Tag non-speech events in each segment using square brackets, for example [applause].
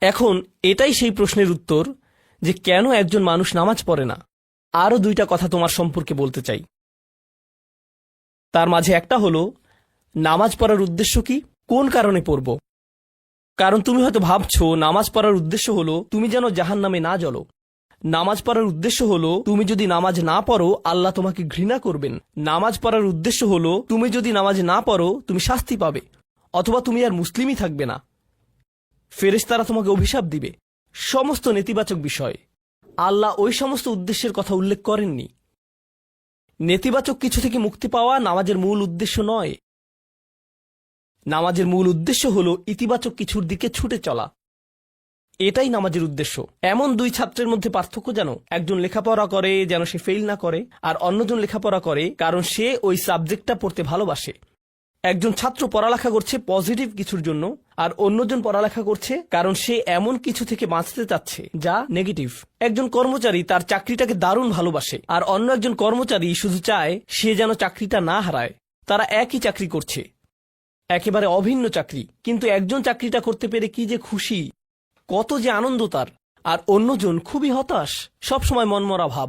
এখন এটাই সেই প্রশ্নের উত্তর যে কেন একজন মানুষ নামাজ পড়ে না? আরও দুইটা কথা তোমার সম্পর্কে বলতে চাই। তার মাঝে একটা হলো, নামাজ পড়ার উদ্দেশ্য কি? কোন কারণে পড়ব? কারণ তুমি হয়তো ভাবছ, নামাজ পড়ার উদ্দেশ্য হলো, তুমি যেন জাহান নামে না জ্বলো। নামাজ পড়ার উদ্দেশ্য হলো, তুমি যদি নামাজ না পড়ো, আল্লাহ তোমাকে ঘৃণা করবেন। নামাজ পড়ার উদ্দেশ্য হলো, তুমি যদি নামাজ না পড়ো, তুমি শাস্তি পাবে। অথবা তুমি আর মুসলিমই থাকবে না। ফেরেশতারা তোমাকে অভিশাপ দিবে। সমস্ত নেতিবাচক বিষয়। আল্লাহ ওই সমস্ত উদ্দেশ্যের কথা উল্লেখ করেননি। নেতিবাচক কিছু থেকে মুক্তি পাওয়া নামাজের মূল উদ্দেশ্য নয়। নামাজের মূল উদ্দেশ্য হল ইতিবাচক কিছুর দিকে ছুটে চলা। এটাই নামাজের উদ্দেশ্য। এমন দুই ছাত্রের মধ্যে পার্থক্য যেন, একজন লেখাপড়া করে যেন সে ফেল না করে, আর অন্যজন লেখাপড়া করে কারণ সে ওই সাবজেক্টটা পড়তে ভালোবাসে। একজন ছাত্র পড়ালেখা করছে পজিটিভ কিছুর জন্য, আর অন্যজন পড়ালেখা করছে কারণ সে এমন কিছু থেকে বাঁচতে চাচ্ছে যা নেগেটিভ। একজন কর্মচারী তার চাকরিটাকে দারুণ ভালোবাসে, আর অন্য একজন কর্মচারী শুধু চায় সে যেন চাকরিটা না হারায়। তারা একই চাকরি করছে। একেবারে অভিন্ন চাকরি, কিন্তু একজন চাকরিটা করতে পেরে কি যে খুশি, কত যে আনন্দ তার, আর অন্যজন খুবই হতাশ, সবসময় মনমরা ভাব।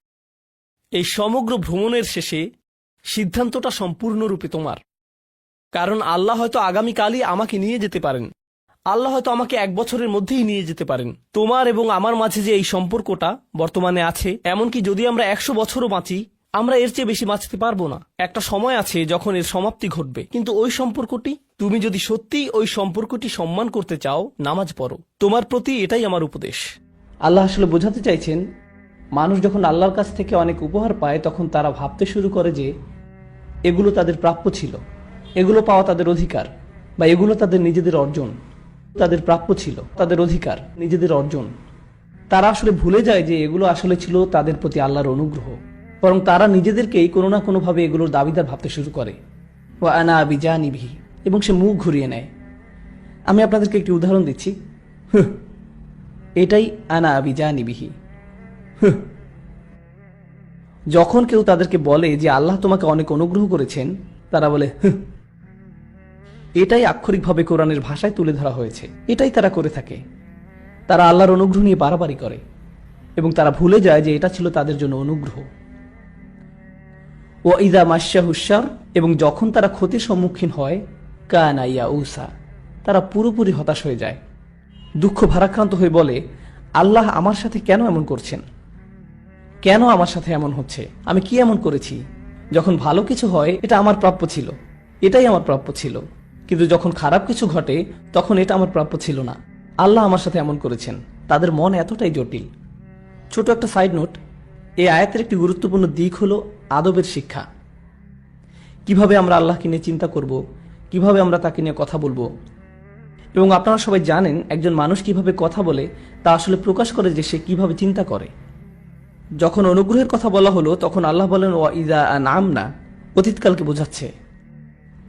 এই সমগ্র ভ্রমণের শেষে সিদ্ধান্তটা সম্পূর্ণরূপে তোমার। কারণ আল্লাহ হয়তো আগামীকালই আমাকে নিয়ে যেতে পারেন। আল্লাহ হয়তো আমাকে এক বছরের মধ্যেই নিয়ে যেতে পারেন। তোমার এবং আমার মাঝে যে এই সম্পর্কটা বর্তমানে আছে, এমনকি যদি আমরা একশো বছরও বাঁচি, আমরা এর চেয়ে বেশি বাঁচতে পারব না। একটা সময় আছে যখন এর সমাপ্তি ঘটবে। কিন্তু ওই সম্পর্কটি, তুমি যদি সত্যিই ওই সম্পর্কটি সম্মান করতে চাও, নামাজ পড়ো। তোমার প্রতি এটাই আমার উপদেশ। আল্লাহ আসলে বোঝাতে চাইছেন মানুষ যখন আল্লাহর কাছ থেকে অনেক উপহার পায়, তখন তারা ভাবতে শুরু করে যে এগুলো তাদের প্রাপ্য ছিল। এগুলো পাওয়া তাদের অধিকার বা এগুলো তাদের নিজেদের অর্জন। তাদের প্রাপ্য ছিল, তাদের অধিকার, নিজেদের অর্জন। তারা আসলে ভুলে যায় যে এগুলো আসলে ছিল তাদের প্রতি আল্লাহর অনুগ্রহ। বরং তারা নিজেদেরকেই কোনো না কোনোভাবে এগুলোর দাবিদার ভাবতে শুরু করে। ও আনা আবি জানিভি এবং সে মুখ ঘুরিয়ে নেয়। আমি আপনাদেরকে একটি উদাহরণ দিচ্ছি। এটাই আনা আবি জানিবিহি হুহ। [laughs] যখন কেউ তাদেরকে বলে যে আল্লাহ তোমাকে অনেক অনুগ্রহ করেছেন, তারা বলে। এটাই আক্ষরিকভাবে কোরআনের ভাষায় তুলে ধরা হয়েছে। এটাই তারা করে থাকে। তারা আল্লাহর অনুগ্রহ নিয়ে বাড়াবাড়ি করে এবং তারা ভুলে যায় যে এটা ছিল তাদের জন্য অনুগ্রহ। ও ইদা মাসা হুসার এবং যখন তারা ক্ষতির সম্মুখীন হয় কানাইয়া উসা তারা পুরোপুরি হতাশ হয়ে যায়। দুঃখ ভারাক্রান্ত হয়ে বলে, আল্লাহ আমার সাথে কেন এমন করছেন? কেন আমার সাথে এমন হচ্ছে? আমি কি এমন করেছি? যখন ভালো কিছু হয়, এটা আমার প্রাপ্য ছিল। এটাই আমার প্রাপ্য ছিল। কিন্তু যখন খারাপ কিছু ঘটে, তখন এটা আমার প্রাপ্য ছিল না। আল্লাহ আমার সাথে এমন করেছেন। তাদের মন এতটাই জটিল। ছোট একটা সাইড নোট এই আয়াতের একটি গুরুত্বপূর্ণ দিক হলো আদবের শিক্ষা। কীভাবে আমরা আল্লাহকে নিয়ে চিন্তা করব? কীভাবে আমরা তাকে নিয়ে কথা বলব? এবং আপনারা সবাই জানেন, একজন মানুষ কীভাবে কথা বলে, তা আসলে প্রকাশ করে যে সে কীভাবে চিন্তা করে। যখন অনুগ্রহের কথা বলা হলো, তখন আল্লাহ বলেন ও ইদা নাম না অতীতকালকে বোঝাচ্ছে।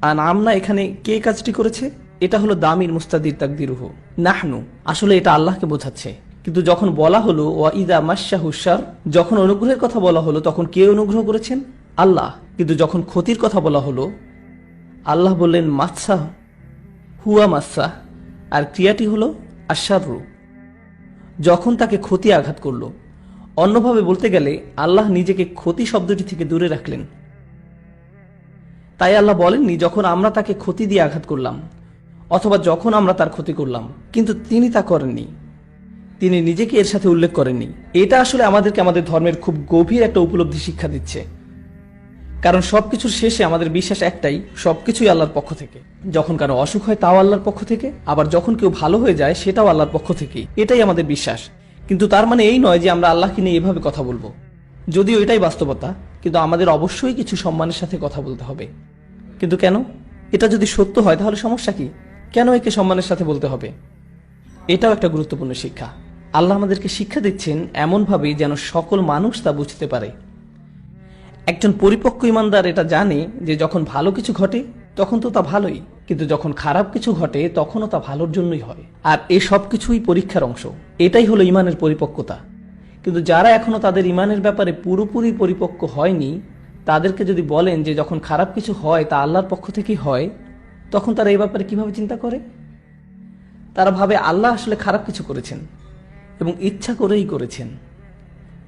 আর নাম না এখানে কে কাজটি করেছে? এটা হলো দামির মুস্তাদির তাকদিরুহ। নাহনু, আসলে এটা আল্লাহকে বোঝাচ্ছে। কিন্তু যখন বলা হলো, ওয়া ইদা মাসা হুসার যখন অনুগ্রহের কথা বলা হলো, তখন কে অনুগ্রহ করেছেন? আল্লাহ। কিন্তু যখন ক্ষতির কথা বলা হলো, আল্লাহ বললেন, মাৎসা, হুয়া মাসা আর ক্রিয়াটি হলো আশারু যখন তাকে ক্ষতি আঘাত করল অন্যভাবে বলতে গেলে, আল্লাহ নিজেকে ক্ষতি শব্দটি থেকে দূরে রাখলেন। তাই আল্লাহ বলেননি, যখন আমরা তাকে ক্ষতি দিয়ে আঘাত করলাম, অথবা যখন আমরা তার ক্ষতি করলাম, কিন্তু তিনি তা করেননি। তিনি নিজেকে এর সাথে উল্লেখ করেননি। এটা আসলে আমাদেরকে আমাদের ধর্মের খুব গভীর একটা উপলব্ধি শিক্ষা দিচ্ছে। কারণ সবকিছুর শেষে আমাদের বিশ্বাস একটাই, সবকিছুই আল্লাহর পক্ষ থেকে। যখন কারও অসুখ হয়, তাও আল্লাহর পক্ষ থেকে, আবার যখন কেউ ভালো হয়ে যায়, সেটাও আল্লাহর পক্ষ থেকে এটাই আমাদের বিশ্বাস। কিন্তু তার মানে এই নয় যে আমরা আল্লাহকে নিয়ে এভাবে কথা বলব। যদিও এটাই বাস্তবতা, কিন্তু আমাদের অবশ্যই কিছু সম্মানের সাথে কথা বলতে হবে। কিন্তু কেন? এটা যদি সত্য হয়, তাহলে সমস্যা কি? কেন একে সম্মানের সাথে বলতে হবে? এটাও একটা গুরুত্বপূর্ণ শিক্ষা। আল্লাহ আমাদেরকে শিক্ষা দিচ্ছেন এমনভাবে যেন সকল মানুষ তা বুঝতে পারে। একজন পরিপক্ক ইমানদার এটা জানে যে যখন ভালো কিছু ঘটে, তখন তো তা ভালোই। কিন্তু যখন খারাপ কিছু ঘটে, তখনও তা ভালোর জন্যই হয়। আর এ সব কিছুই পরীক্ষার অংশ। এটাই হলো ইমানের পরিপক্কতা। কিন্তু যারা এখনও তাদের ইমানের ব্যাপারে পুরোপুরি পরিপক্ক হয়নি, তাদেরকে যদি বলেন যে যখন খারাপ কিছু হয়, তা আল্লাহর পক্ষ থেকেই হয়, তখন তারা এই ব্যাপারে কীভাবে চিন্তা করে? তারা ভাবে আল্লাহ আসলে খারাপ কিছু করেছেন এবং ইচ্ছা করেই করেছেন,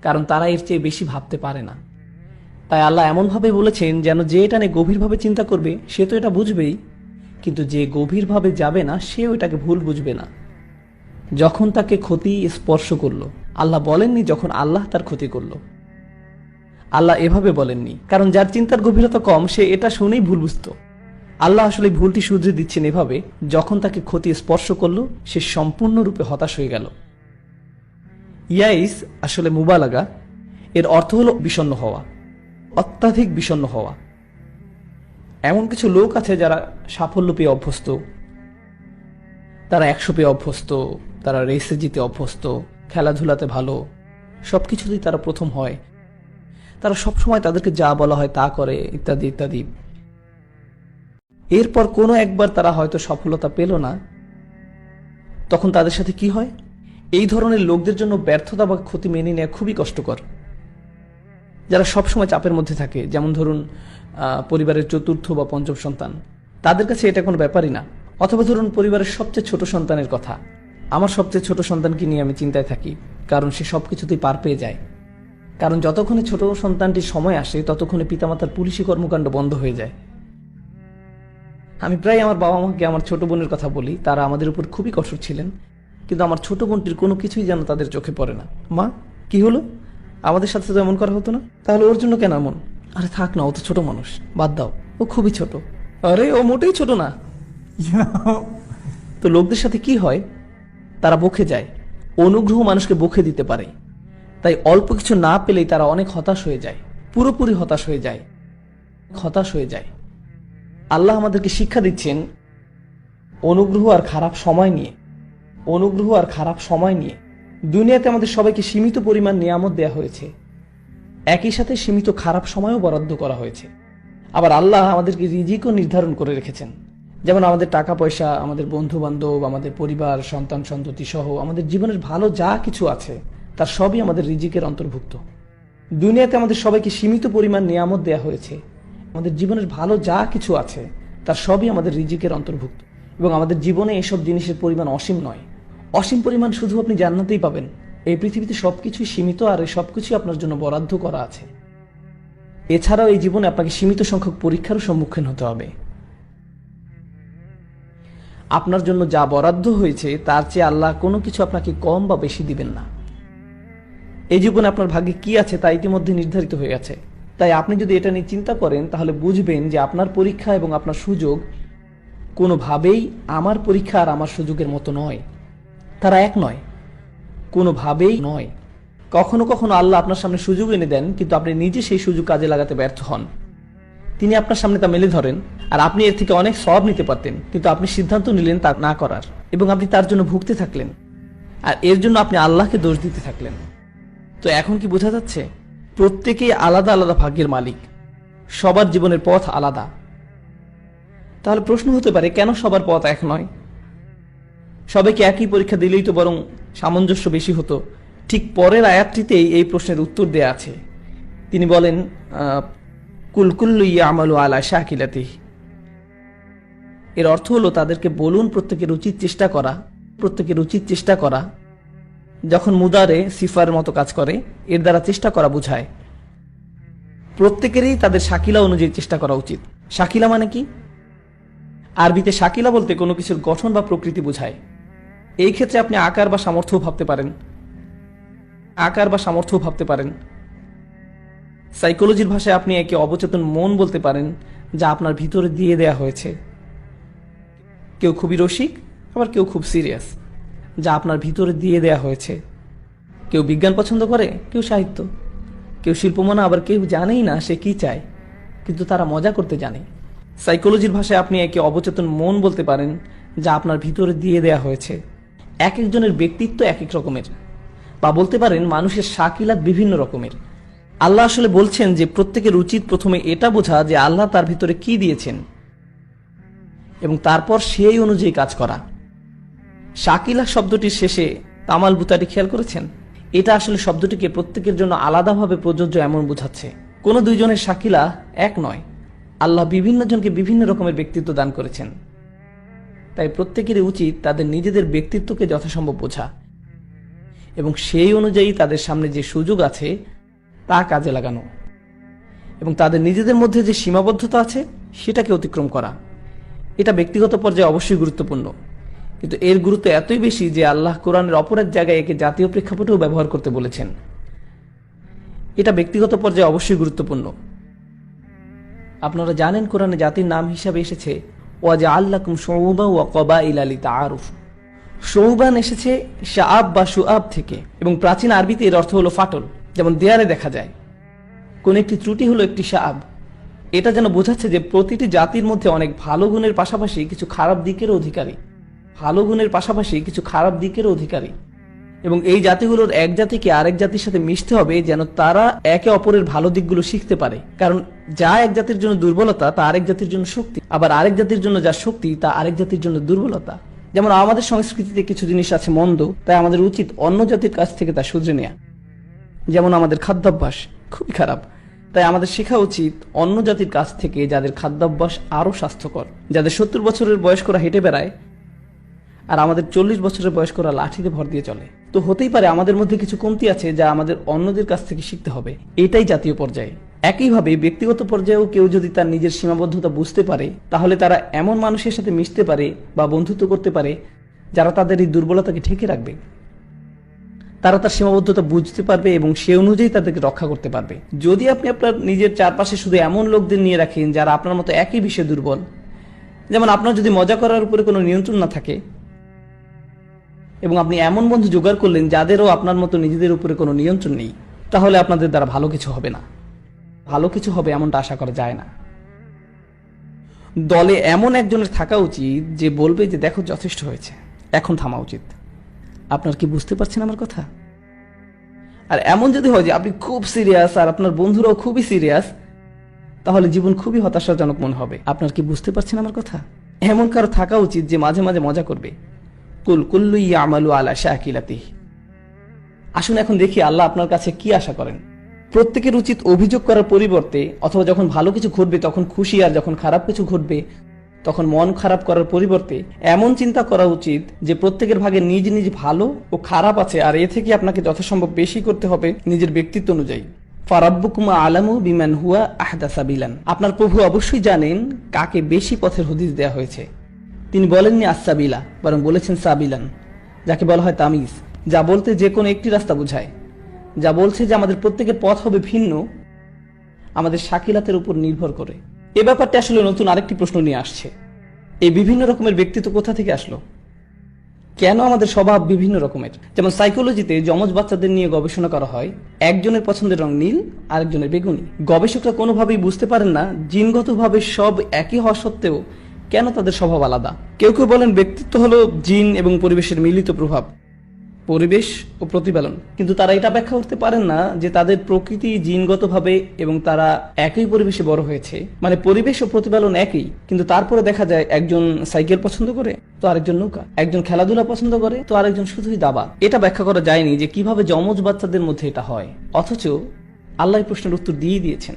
কারণ তারা এর চেয়ে বেশি ভাবতে পারে না। তাই আল্লাহ এমনভাবে বলেছেন যেন যে এটা নিয়ে গভীরভাবে চিন্তা করবে, সে তো এটা বুঝবেই। কিন্তু যে গভীরভাবে যাবে না সেও এটাকে ভুল বুঝবে না। যখন তাকে ক্ষতি স্পর্শ করল, আল্লাহ বলেননি যখন আল্লাহ তার ক্ষতি করল। আল্লাহ এভাবে বলেননি, কারণ যার চিন্তার গভীরতা কম, সে এটা শুনেই ভুল বুঝতো। আল্লাহ আসলে ভুলটি শুধরে দিচ্ছেন এভাবে, যখন তাকে ক্ষতি স্পর্শ করল, সে সম্পূর্ণরূপে হতাশ হয়ে গেল। ইয়াইস আসলে মুবালাগা, এর অর্থ হলো বিষণ্ণ হওয়া, অত্যাধিক বিষণ্ণ হওয়া। এমন কিছু লোক আছে যারা সাফল্য পেয়ে অভ্যস্ত। তারা একশো পেয়ে অভ্যস্ত, তারা রেসে জিতে অভ্যস্ত, খেলাধুলাতে ভালো সব কিছুতেই তারা প্রথম হয়। তারা সবসময় তাদেরকে যা বলা হয় তা করে, ইত্যাদি ইত্যাদি। এরপর কোনো একবার তারা হয়তো সফলতা পেল না। তখন তাদের সাথে কি হয়? এই ধরনের লোকদের জন্য ব্যর্থতা বা ক্ষতি মেনে নেওয়া খুবই কষ্টকর। যারা সবসময় চাপের মধ্যে থাকে, যেমন ধরুন পরিবারের চতুর্থ বা পঞ্চম সন্তান, তাদের কাছে এটা কোনো ব্যাপারই না। অথবা ধরুন, পরিবারের সবচেয়ে ছোট সন্তানের কথা। আমার সবচেয়ে ছোট সন্তানকে নিয়ে আমি চিন্তায় থাকি, কারণ সে সব কিছুতেই পার পেয়ে যায়। কারণ যতক্ষণে ছোট সন্তানটির সময় আসে, ততক্ষণে পিতামাতার পুলিশি কর্মকাণ্ড বন্ধ হয়ে যায়। আমি প্রায় আমার বাবা মাকে আমার ছোট বোনের কথা বলি, তারা আমাদের উপর খুবই কঠোর ছিলেন, কিন্তু আমার ছোট বোনটির কোনো কিছুই যেন তাদের চোখে পড়ে না। মা, কি হলো? আমাদের সাথে তো এমন করা হতো না। তাহলে ওর জন্য কেন এমন? আরে থাক না, ও তো ছোট মানুষ। বাদ দাও। ও খুবই ছোট। আরে, ও মোটেই ছোট না। তো লোকদের সাথে কি হয়? তারা বকে যায়। অনুগ্রহ মানুষকে বকে দিতে পারে। তাই অল্প কিছু না পেলেই তারা অনেক হতাশ হয়ে যায়। পুরোপুরি হতাশ হয়ে যায়। হতাশ হয়ে যায়। আল্লাহ আমাদেরকে শিক্ষা দিচ্ছেন, অনুগ্রহ আর খারাপ সময় নিয়ে। অনুগ্রহ আর খারাপ সময় নিয়ে। দুনিয়াতে আমাদের সবাইকে সীমিত পরিমাণ নিয়ামত দেওয়া হয়েছে। একই সাথে সীমিত খারাপ সময়ও বরাদ্দ করা হয়েছে। আবার আল্লাহ আমাদেরকে রিজিকও নির্ধারণ করে রেখেছেন। যেমন আমাদের টাকা পয়সা আমাদের বন্ধু বান্ধব আমাদের পরিবার, সন্তান, সন্ততি সহ আমাদের জীবনের ভালো যা কিছু আছে, তার সবই আমাদের রিজিকের অন্তর্ভুক্ত। দুনিয়াতে আমাদের সবাইকে সীমিত পরিমাণ নিয়ামত দেওয়া হয়েছে। আমাদের জীবনের ভালো যা কিছু আছে, তার সবই আমাদের রিজিকের অন্তর্ভুক্ত। এবং আমাদের জীবনে এসব জিনিসের পরিমাণ অসীম নয়। অসীম পরিমাণ শুধু আপনি জান্নাতেই পাবেন। এই পৃথিবীতে সবকিছুই সীমিত আর এই সবকিছুই আপনার জন্য বরাদ্দ করা আছে। এছাড়াও এই জীবনে আপনাকে সীমিত সংখ্যক পরীক্ষারও সম্মুখীন হতে হবে। আপনার জন্য যা বরাদ্দ হয়েছে, তার চেয়ে আল্লাহ কোনো কিছু আপনাকে কম বা বেশি দিবেন না। এই জীবনে আপনার ভাগ্যে কি আছে, তা ইতিমধ্যে নির্ধারিত হয়ে গেছে। তাই আপনি যদি এটা নিয়ে চিন্তা করেন, তাহলে বুঝবেন যে আপনার পরীক্ষা এবং আপনার সুযোগ কোনোভাবেই আমার পরীক্ষা আর আমার সুযোগের মতো নয়। তারা এক নয়। কোনোভাবেই নয়। কখনো কখনো আল্লাহ আপনার সামনে সুযোগ এনে দেন, কিন্তু আপনি নিজে সেই সুযোগ কাজে লাগাতে ব্যর্থ হন। তিনি আপনার সামনে তা মেলে ধরেন, আর আপনি এর থেকে অনেক সব নিতে পারতেন, কিন্তু আপনি সিদ্ধান্ত নিলেন তা না করার, এবং আপনি তার জন্য ভুগতে থাকলেন, আর এর জন্য আপনি আল্লাহকে দোষ দিতে থাকলেন। তো এখন কি বোঝা যাচ্ছে? প্রত্যেকেই আলাদা আলাদা ভাগ্যের মালিক। সবার জীবনের পথ আলাদা। তাহলে প্রশ্ন হতে পারে, কেন সবার পথ এক নয়? সবাইকে একই পরীক্ষা দিলেই তো বরং সামঞ্জস্য বেশি হতো। ঠিক পরের আয়াতটিতেই এই প্রশ্নের উত্তর দেয়া আছে। তিনি বলেন কুলকুল্লু ইয়ামালু আলা শাকিলাতি এর অর্থ হলো তাদেরকে বলুন প্রত্যেকের উচিত চেষ্টা করা প্রত্যেকের উচিত চেষ্টা করা। যখন মুদারে সিফার মতো কাজ করে, এর দ্বারা চেষ্টা করা বোঝায়। প্রত্যেকেরই তাদের শাকিলা অনুযায়ী চেষ্টা করা উচিত। শাকিলা মানে কি? আরবিতে শাকিলা বলতে কোনো কিছুর গঠন বা প্রকৃতি বোঝায়। এই ক্ষেত্রে আপনি আকার বা সামর্থ্য ভাবতে পারেন। আকার বা সামর্থ্য ভাবতে পারেন। সাইকোলজির ভাষায় আপনি একে অবচেতন মন বলতে পারেন, যা আপনার ভিতরে দিয়ে দেয়া হয়েছে। কেউ খুবই রসিক, আবার কেউ খুব সিরিয়াস যা আপনার ভিতরে দিয়ে দেয়া হয়েছে। কেউ বিজ্ঞান পছন্দ করে, কেউ সাহিত্য। কেউ শিল্পমনা, আবার কেউ জানেই না সে কি চায়, কিন্তু তারা মজা করতে জানে। সাইকোলজির ভাষায় আপনি একে অবচেতন মন বলতে পারেন, যা আপনার ভিতরে দিয়ে দেয়া হয়েছে। এক একজনের ব্যক্তিত্ব এক এক রকমের। বা বলতে পারেন, মানুষের শাকিলাত বিভিন্ন রকমের। আল্লাহ আসলে বলছেন যে, প্রত্যেকের উচিত প্রথমে এটা বোঝা যে, আল্লাহ তার ভিতরে কি দিয়েছেন এবং তারপর সেই অনুযায়ী কাজ করা। শাকিলা শব্দটির শেষে তামাল বুতাটি খেয়াল করেছেন? এটা আসলে শব্দটিকে প্রত্যেকের জন্য আলাদাভাবে প্রযোজ্য এমন বোঝাচ্ছে। কোনো দুইজনের শাকিলা এক নয়। আল্লাহ বিভিন্ন জনকে বিভিন্ন রকমের ব্যক্তিত্ব দান করেছেন। তাই প্রত্যেকেরই উচিত তাদের নিজেদের ব্যক্তিত্বকে যথাসম্ভব বোঝা। এবং সেই অনুযায়ী তাদের সামনে যে সুযোগ আছে, তা কাজে লাগানো। এবং তাদের নিজেদের মধ্যে যে সীমাবদ্ধতা আছে, সেটাকে অতিক্রম করা। এটা ব্যক্তিগত পর্যায়ে অবশ্যই গুরুত্বপূর্ণ। কিন্তু এর গুরুত্ব এতই বেশি যে আল্লাহ কোরআনের অপর এক জায়গায় একে জাতীয় প্রেক্ষাপটেও ব্যবহার করতে বলেছেন। এটা ব্যক্তিগত পর্যায়ে অবশ্যই গুরুত্বপূর্ণ। আপনারা জানেন কোরআনে জাতির নাম হিসাবে এসেছে ওয়াজা আল্লাকুম সৌবা ওয়া কবা ইলালি তাআরুফ সৌবান এসেছে শাআব বা সুআব থেকে এবং প্রাচীন আরবিতে এর অর্থ হলো ফাটল, যেমন দেয়ালে দেখা যায়। কোন একটি ত্রুটি হলো একটি শাআব। এটা যেন বোঝাচ্ছে যে প্রতিটি জাতির মধ্যে অনেক ভালো গুণের পাশাপাশি কিছু খারাপ দিকের অধিকারী। ভালো গুণের পাশাপাশি কিছু খারাপ দিকের অধিকারী। এবং এই জাতিগুলোর এক জাতিকে আরেক জাতির সাথে মিশতে হবে যেন তারা একে অপরের ভালো দিকগুলো শিখতে পারে। কারণ যা এক জাতির জন্য দুর্বলতা, তা আরেক জাতির জন্য শক্তি। আবার আরেক জাতির জন্য যা শক্তি, তা আরেক জাতির জন্য দুর্বলতা। যেমন আমাদের সংস্কৃতিতে কিছু জিনিস আছে মন্দ, তাই আমাদের উচিত অন্য জাতির কাছ থেকে তা শুধরে নেওয়া যেমন আমাদের খাদ্যাভ্যাস খুবই খারাপ, তাই আমাদের শেখা উচিত অন্য জাতির কাছ থেকে যাদের খাদ্যাভ্যাস আরও স্বাস্থ্যকর। যাদের সত্তর বছরের বয়স্করা হেঁটে বেড়ায়, আর আমাদের চল্লিশ বছরের বয়স্করা লাঠিতে ভর দিয়ে চলে। তো হতেই পারে আমাদের মধ্যে কিছু কমতি আছে যা আমাদের অন্যদের কাছ থেকে শিখতে হবে। এটাই জাতীয় পর্যায়ে। একইভাবে ব্যক্তিগত পর্যায়েও কেউ যদি তার নিজের সীমাবদ্ধতা বুঝতে পারে, তাহলে তারা এমন মানুষের সাথে মিশতে পারে বা বন্ধুত্ব করতে পারে যারা তাদের এই দুর্বলতাকে ঠেকে রাখবে। তারা তার সীমাবদ্ধতা বুঝতে পারবে এবং সে অনুযায়ী তাদেরকে রক্ষা করতে পারবে। যদি আপনি আপনার নিজের চারপাশে শুধু এমন লোকদের নিয়ে রাখেন যারা আপনার মতো একই বিষয়ে দুর্বল, যেমন আপনার যদি মজা করার উপরে কোনো নিয়ন্ত্রণ না থাকে, এবং আপনি এমন বন্ধু জোগাড় করলেন যাদেরও আপনার মতো নিজেদের উপরে কোনো নিয়ন্ত্রণ নেই, তাহলে আপনাদের দ্বারা ভালো কিছু হবে না। ভালো কিছু হবে এমনটা আশা করা যায় না। দলে এমন একজনের থাকা উচিত যে বলবে যে দেখো যথেষ্ট হয়েছে, এখন থামা উচিত। আপনার কি বুঝতে পারছেন আমার কথা? আর এমন যদি হয় যে আপনি খুব সিরিয়াস আর আপনার বন্ধুরাও খুবই সিরিয়াস, তাহলে জীবন খুবই হতাশাজনক মনে হবে। আপনার কি বুঝতে পারছেন আমার কথা? এমন কারও থাকা উচিত যে মাঝে মাঝে মজা করবে। কুল কুল্লু আমালু আলা শাকিলাতি আসুন এখন দেখি আল্লাহ আপনার কাছে কি আশা করেন। প্রত্যেকের উচিত অভিযোগ করার পরিবর্তে, অথবা যখন ভালো কিছু ঘটবে, তখন খুশি আর যখন খারাপ কিছু ঘটবে, তখন মন খারাপ করার পরিবর্তে, এমন চিন্তা করা উচিত যে প্রত্যেকের ভাগে নিজ নিজ ভালো ও খারাপ আছে, আর এ থেকে আপনাকে যথাসম্ভব বেশি করতে হবে নিজের ব্যক্তিত্ব অনুযায়ী। ফারাব্বুকুমা আলামু বিমান হুয়া আহদা সাবিলান। আপনার প্রভু অবশ্যই জানেন কাকে বেশি পথের হদিস দেওয়া হয়েছে। তিনি বলেননি আসাবিলা বরং বলেছেন সাবিলান, যাকে বলা হয় তামিজ, যা বলতে যে কোনো একটি রাস্তা বোঝায়। যা বলছে যে আমাদের প্রত্যেকের পথ হবে ভিন্ন, আমাদের শাকিলাতের উপর নির্ভর করে। এ ব্যাপারটা আসলে নতুন আরেকটি প্রশ্ন নিয়ে আসছে। এই বিভিন্ন রকমের ব্যক্তিত্ব কোথা থেকে আসলো? কেন আমাদের স্বভাব বিভিন্ন রকমের? যেমন সাইকোলজিতে যমজ বাচ্চাদের নিয়ে গবেষণা করা হয়, একজনের পছন্দের রং নীল, আরেকজনের বেগুনি। গবেষকরা কোনোভাবেই বুঝতে পারেন না, জিনগতভাবে সব একই হওয়া সত্ত্বেও কেন তাদের স্বভাব আলাদা। কেউ কেউ বলেন ব্যক্তিত্ব হলো জিন এবং পরিবেশের মিলিত প্রভাব। পরিবেশ ও প্রতিপালন। কিন্তু তারা এটা ব্যাখ্যা করতে পারেন না যে তাদের প্রকৃতি জিনগতভাবে এবং তারা একই পরিবেশে বড় হয়েছে। মানে পরিবেশ ও প্রতিপালন একই, কিন্তু তারপরে দেখা যায় একজন সাইকেল পছন্দ করে, তো আরেকজন নৌকা। একজন খেলাধুলা পছন্দ করে, তো আরেকজন শুধুই দাবা। এটা ব্যাখ্যা করা যায়নি যে কীভাবে যমজ বাচ্চাদের মধ্যে এটা হয়। অথচ আল্লাহ প্রশ্নের উত্তর দিয়ে দিয়েছেন।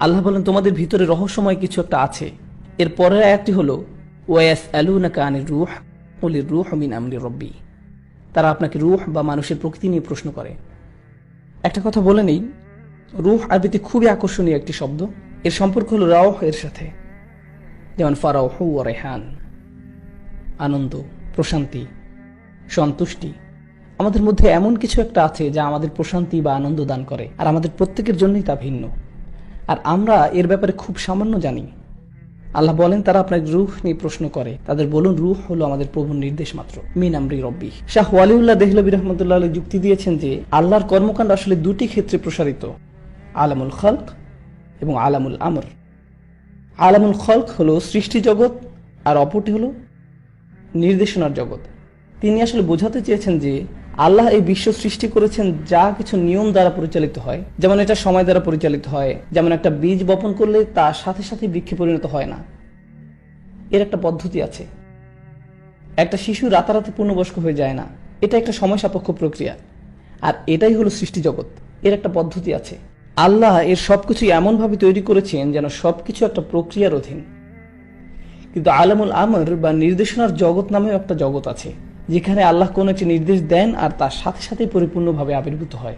আল্লাহ বলেন, তোমাদের ভিতরে রহস্যময় কিছু একটা আছে। এর পরের আয়াতটি হলো ওয়াস আলুনাকা আনির রুহ অলির রুহ মিন আমরি রব্বি। তারা আপনাকে রুহ বা মানুষের প্রকৃতি নিয়ে প্রশ্ন করে। একটা কথা বলে নেই, রুহ আরবিতে খুবই আকর্ষণীয় একটি শব্দ। এর সম্পর্ক হলো রাওহ এর সাথে। যেমন ফারাও হু ও রেহান। আনন্দ, প্রশান্তি, সন্তুষ্টি। আমাদের মধ্যে এমন কিছু একটা আছে যা আমাদের প্রশান্তি বা আনন্দ দান করে, আর আমাদের প্রত্যেকের জন্যই তা ভিন্ন। আর আমরা এর ব্যাপারে খুব সামান্য জানি। আল্লাহ বলেন, তারা আপনার রুহ নিয়ে প্রশ্ন করে। তাদের বলুন, রুহ হলো আমাদের প্রভুর নির্দেশ মাত্র। মিন আমরি রব্বি। শাহ ওয়ালিউল্লাহ দেহলবী রহমতুল্লাহ যুক্তি দিয়েছেন যে, আল্লাহর কর্মকাণ্ড আসলে দুটি ক্ষেত্রে প্রসারিত। আলামুল খলক এবং আলামুল আমর। আলামুল খলক হলো সৃষ্টি জগৎ, আর অপরটি হলো নির্দেশনার জগৎ। তিনি আসলে বোঝাতে চেয়েছেন যে আল্লাহ এই বিশ্ব সৃষ্টি করেছেন যা কিছু নিয়ম দ্বারা পরিচালিত হয়। যেমন এটা সময় দ্বারা পরিচালিত হয়। যেমন একটা বীজ বপন করলে তার সাথে সাথে বৃক্ষে পরিণত হয় না। এর একটা পদ্ধতি আছে। একটা শিশু রাতারাতি পূর্ণবয়স্ক হয়ে যায় না। এটা একটা সময় সাপেক্ষ প্রক্রিয়া। আর এটাই হলো সৃষ্টি জগৎ। এর একটা পদ্ধতি আছে। আল্লাহ এর সবকিছু এমনভাবে তৈরি করেছেন যেন সবকিছু একটা প্রক্রিয়ার অধীন। কিন্তু আলামুল আমর বা নির্দেশনার জগৎ নামেও একটা জগৎ আছে। যেখানে আল্লাহ কোনো একটি নির্দেশ দেন আর তার সাথে সাথে পরিপূর্ণভাবে আবির্ভূত হয়।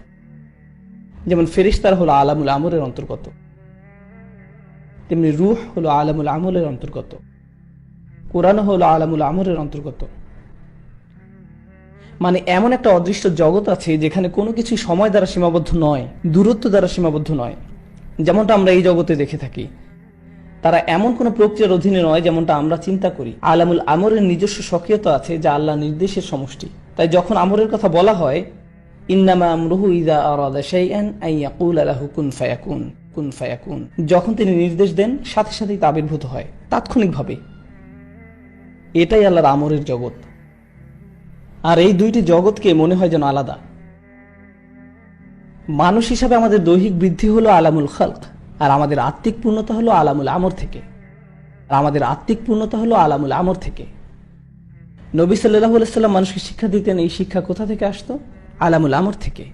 যেমন ফেরিস্তার হলো আলামুল আমরের অন্তর্গত। তেমনি রুহ হলো আলামুল আমলের অন্তর্গত। কোরআন হলো আলামুল আমরের অন্তর্গত। মানে এমন একটা অদৃশ্য জগৎ আছে যেখানে কোনো কিছু সময় দ্বারা সীমাবদ্ধ নয়, দূরত্ব দ্বারা সীমাবদ্ধ নয়। যেমনটা আমরা এই জগতে দেখে থাকি। তারা এমন কোনো প্রক্রিয়ার অধীনে নয় যেমনটা আমরা চিন্তা করি। আলামুল আমরের নিজস্ব স্বকীয়তা আছে যা আল্লাহ নির্দেশের সমষ্টি। তাই যখন আমরের কথা বলা হয়, ইন্নামা আমরুহু ইদা আরাদা শাইআন আন ইয়াকুল লাহু কুন ফায়াকুন কুন ফায়াকুন। যখন তিনি নির্দেশ দেন, সাথে সাথেই তা আবির্ভূত হয়, তাৎক্ষণিকভাবে। এটাই আল্লাহর আমরের জগৎ। আর এই দুইটি জগৎকে মনে হয় যেন আলাদা। মানুষ হিসাবে আমাদের দৈহিক বৃদ্ধি হলো আলামুল খালক। আর আমাদের আত্মিক পূর্ণতা হলো আলামুল আমর থেকে। আর আমাদের আত্মিক পূর্ণতা হলো আলামুল আমর থেকে। নবী সাল্লাহ সাল্লাম মানুষকে শিক্ষা দিতেন, এই শিক্ষা কোথা থেকে আসতো? আলামুল আমর থেকে।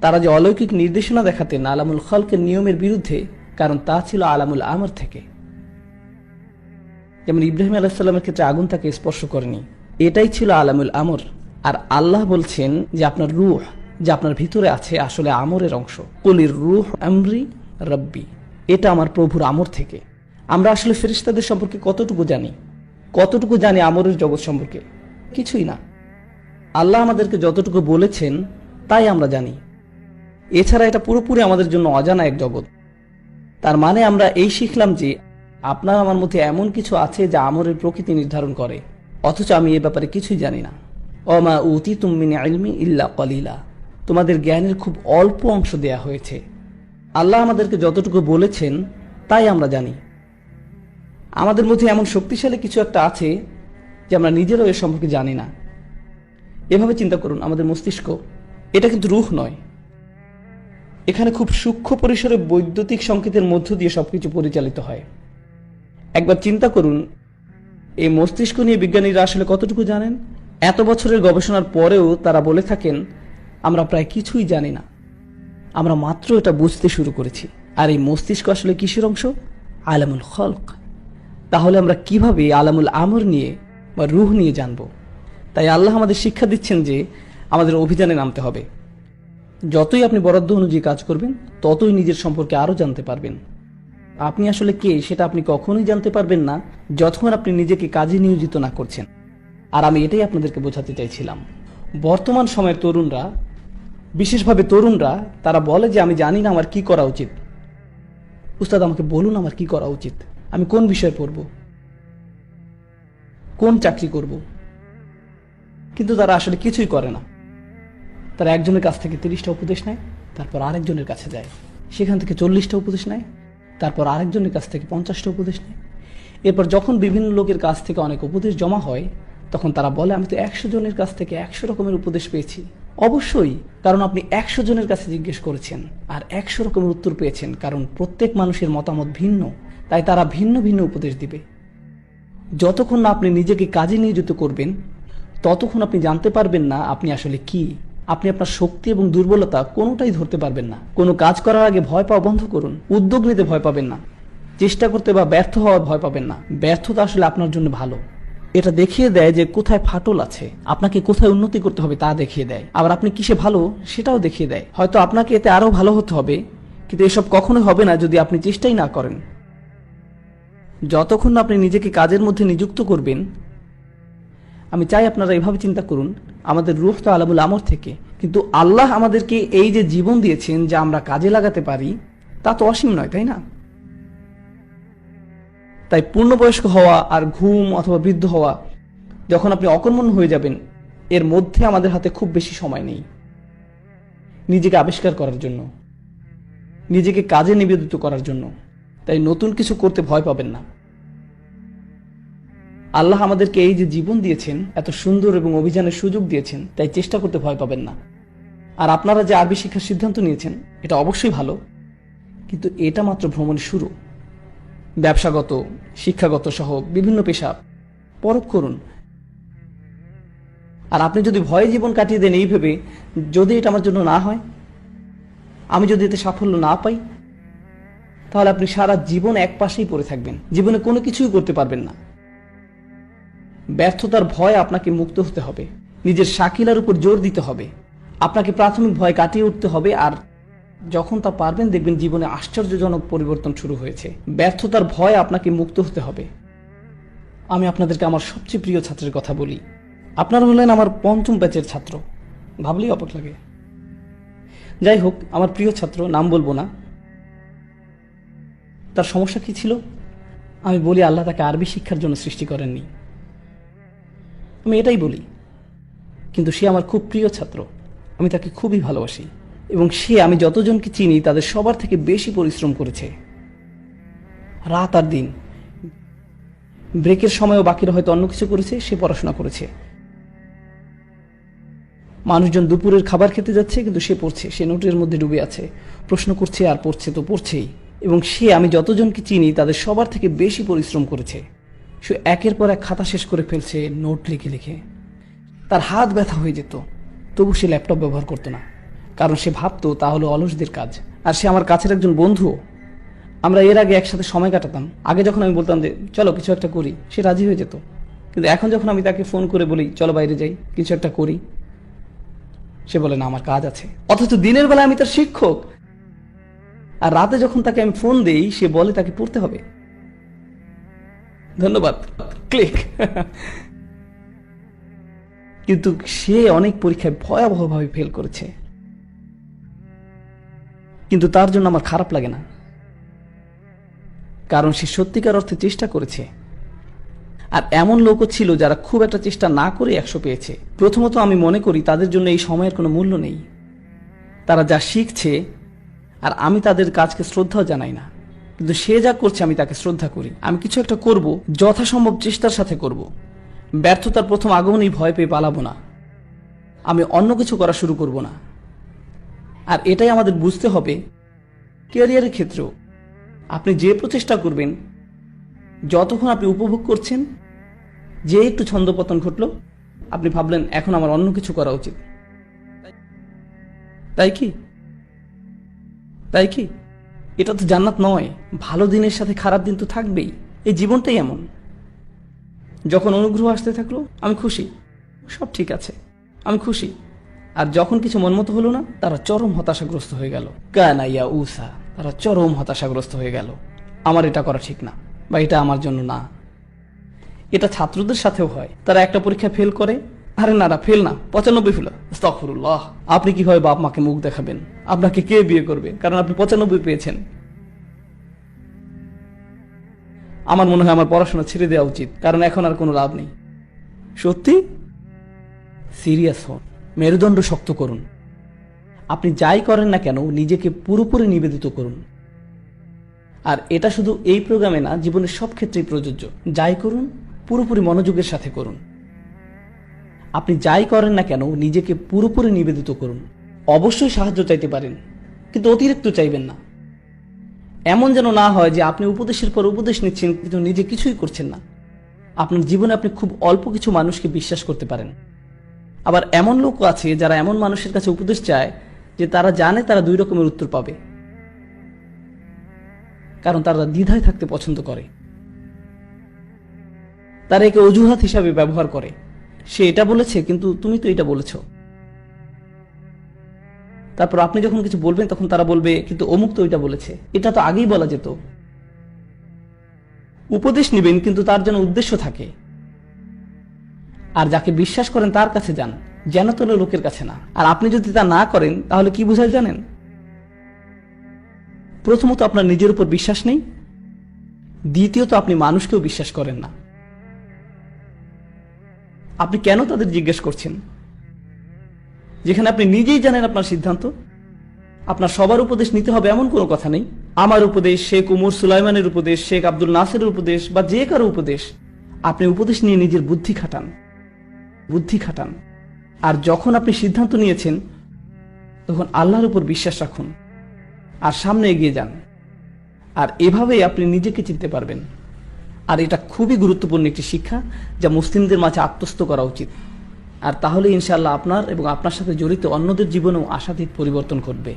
তারা যে অলৌকিক নির্দেশনা দেখাতেন আলামুল খলকের নিয়মের বিরুদ্ধে, কারণ তা ছিল আলামুল আমর থেকে। যেমন ইব্রাহিম আলাহিসাল্লামের ক্ষেত্রে আগুন তাকে স্পর্শ করেনি। এটাই ছিল আলামুল আমর। আর আল্লাহ বলছেন যে আপনার রুহ, যে আপনার ভিতরে আছে আসলে আমরের অংশ। কলির রুহ আমরি রব্বি, এটা আমার প্রভুর আমর থেকে। আমরা আসলে ফেরিস্তাদের সম্পর্কে কতটুকু জানি? কতটুকু জানি আমরের জগৎ সম্পর্কে? কিছুই না। আল্লাহ আমাদেরকে যতটুকু বলেছেন, তাই আমরা জানি। এছাড়া এটা পুরোপুরি আমাদের জন্য অজানা এক জগৎ। তার মানে আমরা এই শিখলাম যে, আপনার আমার মধ্যে এমন কিছু আছে যা আমরের প্রকৃতি নির্ধারণ করে। অথচ আমি এ ব্যাপারে কিছুই জানি না। অমা উতি তুমিন ইল্লা কলিলা। তোমাদের জ্ঞানের খুব অল্প অংশ দেয়া হয়েছে। আল্লাহ আমাদেরকে যতটুকু বলেছেন, তাই আমরা জানি। আমাদের মধ্যে এমন শক্তিশালী কিছু একটা আছে, যে আমরা নিজেরাও এ সম্পর্কে জানি না। এভাবে চিন্তা করুন, আমাদের মস্তিষ্ক, এটা কিন্তু রুহ নয়। এখানে খুব সূক্ষ্ম পরিসরে বৈদ্যুতিক সংকেতের মধ্য দিয়ে সবকিছু পরিচালিত হয়। একবার চিন্তা করুন, এই মস্তিষ্ক নিয়ে বিজ্ঞানীরা আসলে কতটুকু জানেন? এত বছরের গবেষণার পরেও তারা বলে থাকেন, আমরা প্রায় কিছুই জানি না। আমরা মাত্র এটা বুঝতে শুরু করেছি। আর এই মস্তিষ্ক আসলে কিসের অংশ? আলামুল খলক। তাহলে আমরা কীভাবে আলামুল আমর নিয়ে বা রুহ নিয়ে জানব? তাই আল্লাহ আমাদের শিক্ষা দিচ্ছেন যে আমাদের অভিযানে নামতে হবে। যতই আপনি বরাদ্দ অনুযায়ী কাজ করবেন, ততই নিজের সম্পর্কে আরও জানতে পারবেন। আপনি আসলে কে সেটা আপনি কখনোই জানতে পারবেন না, যতক্ষণ আপনি নিজেকে কাজে নিয়োজিত না করছেন। আর আমি এটাই আপনাদেরকে বোঝাতে চাইছিলাম। বর্তমান সময়ের তরুণরা বিশেষভাবে তরুণরা, তারা বলে যে, আমি জানি না আমার কি করা উচিত। উস্তাদ, আমাকে বলুন আমার কি করা উচিত? আমি কোন বিষয়ে পড়ব? কোন চাকরি করব? কিন্তু তারা আসলে কিছুই করে না। তারা একজনের কাছ থেকে তিরিশটা উপদেশ নেয়, তারপর আরেকজনের কাছে যায়। সেখান থেকে চল্লিশটা উপদেশ নেয়, তারপর আরেকজনের কাছ থেকে পঞ্চাশটা উপদেশ নেয়। এরপর যখন বিভিন্ন লোকের কাছ থেকে অনেক উপদেশ জমা হয়, তখন তারা বলে, আমি তো একশো জনের কাছ থেকে একশো রকমের উপদেশ পেয়েছি। অবশ্যই, কারণ আপনি একশো জনের কাছে জিজ্ঞেস করেছেন, আর একশো রকমের উত্তর পেয়েছেন, কারণ প্রত্যেক মানুষের মতামত ভিন্ন, তাই তারা ভিন্ন ভিন্ন উপদেশ দিবে। যতক্ষণ না আপনি নিজেকে কাজে নিয়োজিত করবেন, ততক্ষণ আপনি জানতে পারবেন না আপনি আসলে কি। আপনি আপনার শক্তি এবং দুর্বলতা কোনোটাই ধরতে পারবেন না। কোনো কাজ করার আগে ভয় পাওয়া বন্ধ করুন, উদ্যোগ নিতে ভয় পাবেন না। চেষ্টা করতে বা ব্যর্থ হওয়ার ভয় পাবেন না। ব্যর্থতা আসলে আপনার জন্য ভালো। এটা দেখিয়ে দেয় যে কোথায় ফাটল আছে। আপনাকে কোথায় উন্নতি করতে হবে তা দেখিয়ে দেয়। আবার আপনি কিসে ভালো সেটাও দেখিয়ে দেয়। হয়তো আপনাকে এতে আরও ভালো হতে হবে, কিন্তু এসব কখনোই হবে না যদি আপনি চেষ্টাই না করেন। যতক্ষণ আপনি নিজেকে কাজের মধ্যে নিযুক্ত করবেন, আমি চাই আপনারা এভাবে চিন্তা করুন, আমাদের রুহ তো আলামুল আমর থেকে, কিন্তু আল্লাহ আমাদেরকে এই যে জীবন দিয়েছেন যা আমরা কাজে লাগাতে পারি, তা তো অসীম নয়, তাই না? তাই পূর্ণবয়স্ক হওয়া আর ঘুম অথবা বৃদ্ধ হওয়া যখন আপনি অকর্মণ্য হয়ে যাবেন, এর মধ্যে আমাদের হাতে খুব বেশি সময় নেই। নিজেকে আবিষ্কার করার জন্য। নিজেকে কাজে নিবেদিত করার জন্য। তাই নতুন কিছু করতে ভয় পাবেন না। আল্লাহ আমাদেরকে এই যে জীবন দিয়েছেন, এত সুন্দর এবং অভিযানের সুযোগ দিয়েছেন, তাই চেষ্টা করতে ভয় পাবেন না। আর আপনারা যে আরবি শিক্ষার সিদ্ধান্ত নিয়েছেন, এটা অবশ্যই ভালো। কিন্তু এটা মাত্র ভ্রমণের শুরু। ব্যবসাগত, শিক্ষাগত সহ বিভিন্ন পেশা পরখ করুন। আর আপনি যদি ভয়ে জীবন কাটিয়ে দেন এই ভেবে যদি এটা আমার জন্য না হয়, আমি যদি এতে সাফল্য না পাই, তাহলে আপনি সারা জীবন এক পাশেই পড়ে থাকবেন। জীবনে কোনো কিছুই করতে পারবেন না। ব্যর্থতার ভয় আপনাকে মুক্ত হতে হবে। নিজের শাকিলার উপর জোর দিতে হবে। আপনাকে প্রাথমিক ভয় কাটিয়ে উঠতে হবে আর যখন তা পারবেন, দেখবেন জীবনে আশ্চর্যজনক পরিবর্তন শুরু হয়েছে। ব্যর্থতার ভয় আপনাকে মুক্ত হতে হবে। আমি আপনাদেরকে আমার সবচেয়ে প্রিয় ছাত্রের কথা বলি। আপনারা হলেন আমার পঞ্চম ব্যাচের ছাত্র। ভাবলেই অবাক লাগে। যাই হোক, আমার প্রিয় ছাত্র, নাম বলব না। তার সমস্যা কি ছিল? আমি বলি, আল্লাহ তাকে আরবি শিক্ষার জন্য সৃষ্টি করেননি। আমি এটাই বলি। কিন্তু সে আমার খুব প্রিয় ছাত্র। আমি তাকে খুবই ভালোবাসি। এবং সে আমি যতজনকে চিনি, তাদের সবার থেকে বেশি পরিশ্রম করেছে। রাত আর দিন। ব্রেকের সময়ও বাকিরা হয়তো অন্য কিছু করেছে, সে পড়াশোনা করেছে। মানুষজন দুপুরের খাবার খেতে যাচ্ছে, কিন্তু সে পড়ছে, সে নোটের মধ্যে ডুবে আছে। প্রশ্ন করছে, আর পড়ছে তো পড়ছেই। এবং সে, আমি যতজনকে চিনি, তাদের সবার থেকে বেশি পরিশ্রম করেছে। সে একের পর এক খাতা শেষ করে ফেলছে, নোট লিখে লিখে। তার হাত ব্যথা হয়ে যেত, তবু সে ল্যাপটপ ব্যবহার করতো না। কারণ সে ভাবতো তা হলো অলসদের কাজ। আর সে আমার কাছের একজন বন্ধু। আমরা এর আগে একসাথে সময় কাটাতাম। আগে যখন আমি বলতাম যে, চলো, কিছু একটা করি, সে রাজি হয়ে যেত। কিন্তু এখন যখন আমি তাকে ফোন করে বলি, চলো বাইরে যাই, কিছু একটা করি, সে বলে, না, আমার কাজ আছে। অথচ দিনের বেলা আমি তার শিক্ষক। আর রাতে যখন তাকে আমি ফোন দেই, সে বলে তাকে পড়তে হবে। ধন্যবাদ। ক্লিক। কিন্তু সে অনেক পরীক্ষায় ভয়াবহভাবে ফেল করেছে। কিন্তু তার জন্য আমার খারাপ লাগে না। কারণ সে সত্যিকার অর্থে চেষ্টা করেছে। আর এমন লোকও ছিল যারা খুব একটা চেষ্টা না করে একশো পেয়েছে। প্রথমত আমি মনে করি তাদের জন্য এই সময়ের কোনো মূল্য নেই। তারা যা শিখছে, আর আমি তাদের কাজকে শ্রদ্ধাও জানাই না। কিন্তু সে যা করছে, আমি তাকে শ্রদ্ধা করি। আমি কিছু একটা করব, যথাসম্ভব চেষ্টার সাথে করব। ব্যর্থতার প্রথম আগমনেই ভয় পেয়ে পালাবো না। আমি অন্য কিছু করা শুরু করব না। আর এটাই আমাদের বুঝতে হবে ক্যারিয়ারের ক্ষেত্রেও আপনি যে প্রচেষ্টা করবেন, যতক্ষণ আপনি উপভোগ করছেন, যে একটু ছন্দপতন ঘটলো, আপনি ভাবলেন, এখন আমার অন্য কিছু করা উচিত। তাই কি? তাই কি? এটা তো জান্নাত নয়। ভালো দিনের সাথে খারাপ দিন তো থাকবেই। এই জীবনটাই এমন। যখন অনুগ্রহ আসতে থাকল, আমি খুশি। সব ঠিক আছে। আমি খুশি। আর যখন কিছু মনমতো হলো না, তারা চরম হতাশাগ্রস্ত হয়ে গেল। কানাইয়া উসা, তারা চরম হতাশাগ্রস্ত হয়ে গেল। আমার এটা করা ঠিক না, বা এটা আমার জন্য না। এটা ছাত্রদের সাথেও হয়। তারা একটা পরীক্ষা ফেল করে। আরে না ফেল না, পঁচানব্বই ফেল স্তফরুল্লাহ আপনি কীভাবে বাপ মাকে মুখ দেখাবেন? আপনাকে কে বিয়ে করবে? কারণ আপনি পঁচানব্বই পেয়েছেন। আমার মনে হয় আমার পড়াশোনা ছেড়ে দেওয়া উচিত, কারণ এখন আর কোনো লাভ নেই। সত্যি? সিরিয়াস হন। মেরুদণ্ড শক্ত করুন। আপনি যাই করেন না কেন, নিজেকে পুরোপুরি নিবেদিত করুন। আর এটা শুধু এই প্রোগ্রামে না, জীবনের সব ক্ষেত্রেই প্রযোজ্য। যাই করুন, পুরোপুরি মনোযোগের সাথে করুন। আপনি যাই করেন না কেন, নিজেকে পুরোপুরি নিবেদিত করুন। অবশ্যই সাহায্য চাইতে পারেন, কিন্তু অতিরিক্ত চাইবেন না। এমন যেন না হয় যে আপনি উপদেশের পর উপদেশ নিচ্ছেন, কিন্তু নিজে কিছুই করছেন না। আপনার জীবনে আপনি খুব অল্প কিছু মানুষকে বিশ্বাস করতে পারেন। আবার এমন লোকও আছে যারা এমন মানুষের কাছে উপদেশ চায় যে তারা জানে তারা দুই রকমের উত্তর পাবে। কারণ তারা দ্বিধায় থাকতে পছন্দ করে। তারা একে অজুহাত হিসাবে ব্যবহার করে। সে এটা বলেছে, কিন্তু তুমি তো এটা বলেছ। তারপর আপনি যখন কিছু বলবেন, তখন তারা বলবে, কিন্তু অমুক তো এটা বলেছে। এটা তো আগেই বলা যেত। উপদেশ নেবেন, কিন্তু তার জন্য উদ্দেশ্য থাকে। আর যাকে বিশ্বাস করেন তার কাছে যান, যেন তোলে লোকের কাছে না। আর আপনি যদি তা না করেন, তাহলে কি বোঝায় জানেন? প্রথমত আপনার নিজের উপর বিশ্বাস নেই। দ্বিতীয়ত আপনি মানুষকেও বিশ্বাস করেন না। আপনি কেন তাদের জিজ্ঞেস করছেন? যেখানে আপনি নিজেই জানেন আপনার সিদ্ধান্ত। আপনার সবার উপদেশ নিতে হবে এমন কোনো কথা নেই। আমার উপদেশ, শেখ উমর সুলাইমানের উপদেশ, শেখ আব্দুল নাসেরের উপদেশ বা যে কারও উপদেশ। আপনি উপদেশ নিয়ে নিজের বুদ্ধি খাটান। বুদ্ধি খাটান। আর যখন আপনি সিদ্ধান্ত নিয়েছেন, তখন আল্লাহর উপর বিশ্বাস রাখুন। আর সামনে এগিয়ে যান। আর এভাবেই আপনি নিজেকে চিনতে পারবেন। আর এটা খুবই গুরুত্বপূর্ণ একটি শিক্ষা যা মুসলিমদের মাঝে আত্মস্থ করা উচিত। আর তাহলে ইনশাআল্লাহ আপনার এবং আপনার সাথে জড়িত অন্যদের জীবনেও আশাতীত পরিবর্তন ঘটবে।